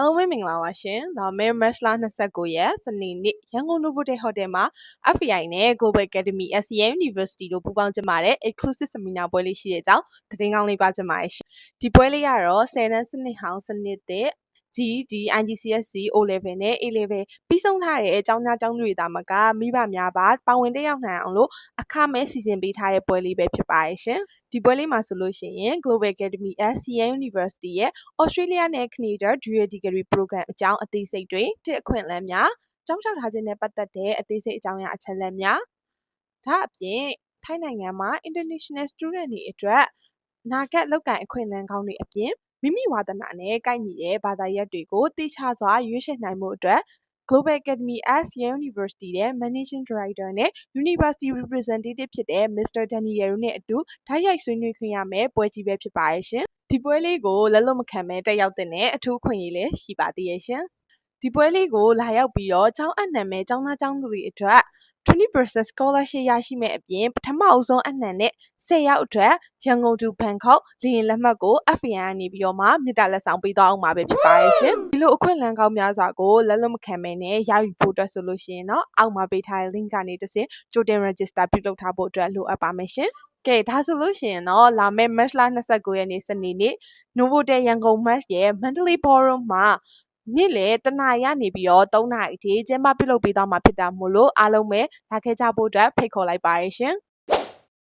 အားလုံးပဲမင်္ဂလာပါရှင်။ဒါမဲမတ်လ29ရက်စနေနေ့ရန်ကုန် Novotel Hotel မှာ FEI နဲ့ Global Academy SCM University တို့ပူးပေါင်းကျင်းပတဲ့ Exclusive Seminar ပွဲလေးရှိတဲ့အကြောင်းသတင်းကောင်းလေးပါကျင်းပါတယ်ရှင်။ဒီပွဲလေးကတော့10တန်းစနစ်ဟောင်းစနစ်တဲ့ GD IGCSE O level နဲ့ A level ပြီးဆုံးထားတဲ့အကြောင်းသားကျောင်းသူတွေတာမကမိဘများပါပါဝင်တက်ရောက်နိုင်အောင်လို့အခမဲ့စီစဉ်ပေးထားတဲ့ပွဲလေးပဲဖြစ်ပါတယ်ရှင်။ဒီပွဲလေးမှာဆိုလို့ရှိရင် Global Academy SCM University ရဲ့ Australia နဲ့ Canada Dual Degree Program အကြောင်းအသေးစိတ်တွေတစ်အခွင့်အလမ်းများကျောင်းလျှောက်ထားခြင်းနဲ့ပတ်သက်တဲ့အသေးစိတ်အကြောင်းအရာအချက်အလက်များဒါအပြင်ထိုင်းနိုင်ငံမှာ International Student တွေအတွက်အနာဂတ်လောက်ကန်အခွင့်အလမ်းကောင်းတွေအပြင် မိမိဝါသနာနဲ့ကိုက်ညီတဲ့ဘာသာရပ်တွေကိုတိကျစွာရွေးချယ်နိုင်မှုအတွက် Global Academy ASEAN University ရဲ့ Managing Director နဲ့ University Representative ဖြစ်တဲ့ Mr. Daniel တို့နဲ့အတူဓာတ်ရိုက်ဆွေးနွေးခွင့်ရမယ်ပွဲကြီးပဲဖြစ်ပါရဲ့ရှင်။ဒီပွဲလေးကိုလက်လွတ်မခံမဲတက်ရောက်တဲ့အထူးခွင့်ရေးလည်းရှိပါသေးရဲ့ရှင်။ဒီပွဲလေးကိုလာရောက်ပြီးတော့ကျောင်းအနှံမဲ့ကျောင်းသားကျောင်းသူတွေအတွက် 20% scholarship ရရှိမဲ့အပြင်ပထမအဦးဆုံးအနှံနဲ့10ရောက်အတွက်ရန်ကုန်တူဘန်ကောက်လေရင်လက်မှတ်ကို FAN ကနေပြီးတော့မှမြေတားလက်ဆောင်ပေးသွားအောင်ပါပဲဖြစ်ပါရဲ့ရှင်ဒီလိုအခွင့်အလမ်းကောင်းများစွာကိုလက်လွတ်မခံမဲနဲ့ရယူဖို့အတွက်ဆိုလို့ရှိရင်တော့အောက်မှာပေးထားတဲ့ link ကနေတစ်ဆင့်ကြိုတင် register ပြုလုပ်ထားဖို့အတွက်လိုအပ်ပါမယ်ရှင်ကဲဒါဆိုလို့ရှိရင်တော့လာမယ့် match လ29ရက်နေ့စနေနေ့ Novotel ရန်ကုန် match ရဲ့ Mentally Ballroom မှာ နေ့လေတနာရီကနေပြီးတော့3နာရီအထိကျင်းပပြုလုပ်ပေးသွားမှာဖြစ်တာမို့လို့အားလုံးပဲလာခဲ့ကြဖို့အတွက်ဖိတ်ခေါ်လိုက်ပါရရှင်။